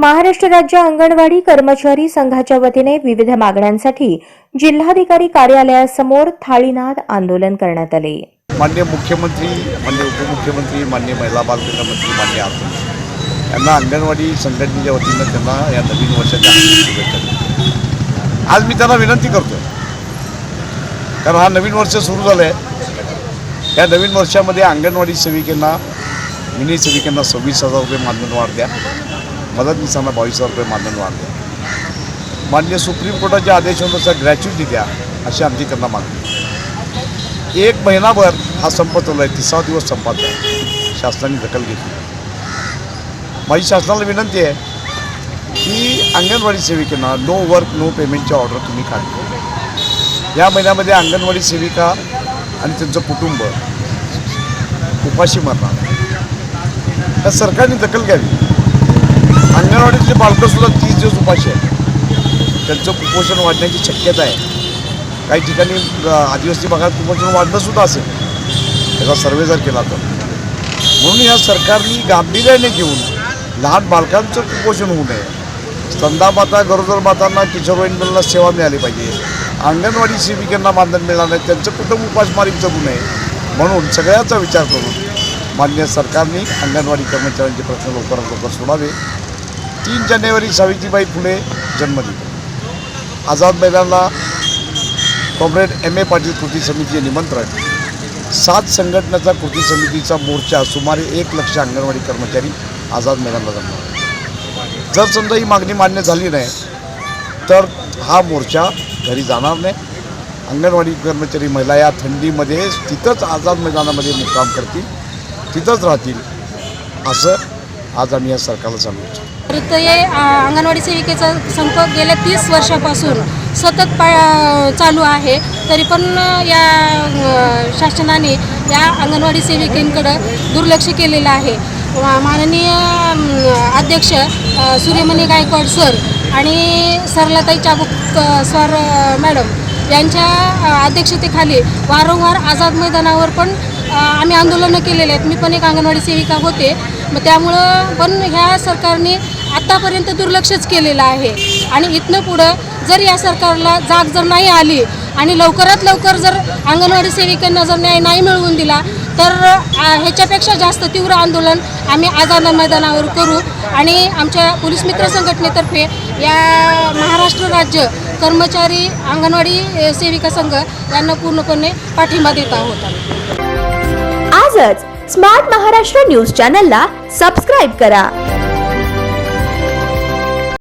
महाराष्ट्र राज्य अंगणवाडी कर्मचारी संघाच्या वतीने विविध मागण्यांसाठी जिल्हाधिकारी कार्यालयासमोर थाळीनाद आंदोलन करण्यात आले. मान्य मुख्यमंत्री मान्य उपमुख्यमंत्री मान्य महिला बालकल्याण मंत्री मान्य आरती यांना अंगणवाडी संघटनेच्या वतीनं त्यांना या नवीन वर्षाच्या शुभेच्छा आज मी त्यांना विनंती करतो कारण हा नवीन वर्ष सुरू झालं आहे या नवीन वर्षामध्ये अंगणवाडी सेविकांना मिनी सेविकांना सव्वीस हजार रुपये मानधन वाढ द्या. मदतनीसांना बावीस हजार रुपये मानधन वाढलं माननीय मान्य सुप्रीम कोर्टाच्या आदेशानुसार ग्रॅच्युटी द्या अशी आमची त्यांना मागणी. एक महिनाभर हा संप चालला आहे तिसरा दिवस संपात आहे. शासनाने दखल घेतली. माझी शासनाला विनंती आहे की अंगणवाडी सेविकांना नो वर्क नो पेमेंटची ऑर्डर तुम्ही काढली या महिन्यामध्ये अंगणवाडी सेविका आणि त्यांचं कुटुंब उपाशी मरणार. तर सरकारने दखल घ्यावी. अंगणवाडीचे बालकंसुद्धा तीस दिवस उपाशी आहेत. त्यांचं कुपोषण वाढण्याची शक्यता आहे. काही ठिकाणी आदिवासी भागात कुपोषण वाढणं सुद्धा असेल. त्याचा सर्वे जर केला तर. म्हणून या सरकारने गांभीर्याने घेऊन लहान बालकांचं कुपोषण होऊ नये. स्तंधा माता गरोदर मातांना किशोरवयीन मुलांना सेवा मिळाली पाहिजे. अंगणवाडी सेविकांना मानधन मिळणार नाही. त्यांचं कुटुंब उपासमारी जगू नये. म्हणून सगळ्याचा विचार करून मान्य सरकारने अंगणवाडी कर्मचाऱ्यांचे प्रश्न लवकरात लवकर सोडावे. तीन जानेवारी सावित्रीबाई फुले जन्मदिन. आझाद मैदानला कॉम्रेड एम ए पाटील कृती समितीचे निमंत्रण. सात संघटनेचा कृती समितीचा मोर्चा सुमारे एक लक्ष अंगणवाडी कर्मचारी आझाद मैदानला जमणार जर समजा ही मागणी मान्य झाली नाही तर हा मोर्चा घरी जाणार नाही. अंगणवाडी कर्मचारी महिला या थंडीमध्ये तिथंच आझाद मैदानामध्ये मुक्काम करतील तिथंच राहतील असं आज आम्ही या सरकारला सांगू इच्छितो. तर हे अंगणवाडी सेविकेचा संप गेल्या तीस वर्षापासून सतत पा चालू आहे. तरी पण या शासनाने या अंगणवाडी सेविकेंकडं दुर्लक्ष केलेलं आहे. माननीय अध्यक्ष सूर्यमणी गायकवाड सर आणि सरलाताई चाबुक सर मॅडम यांच्या अध्यक्षतेखाली वारंवार आझाद मैदानावर पण आम्ही आंदोलनं केलेले आहेत. मी पण एक अंगणवाडी सेविका होते. मग त्यामुळं पण ह्या सरकारने आत्तापर्यंत दुर्लक्षच केलेलं आहे. आणि इथनं पुढं जर या सरकारला जाग जर नाही आली आणि लवकरात लवकर जर अंगणवाडी सेविकांना जर न्याय नाही मिळवून दिला तर ह्याच्यापेक्षा जास्त तीव्र आंदोलन आम्ही आझाद मैदानावर करू. आणि आमच्या पोलीस मित्र संघटनेतर्फे या महाराष्ट्र राज्य कर्मचारी अंगणवाडी सेविका संघ यांना पूर्णपणे पाठिंबा देत आहोत आजच स्मार्ट महाराष्ट्र न्यूज चॅनलला सबस्क्राईब करा.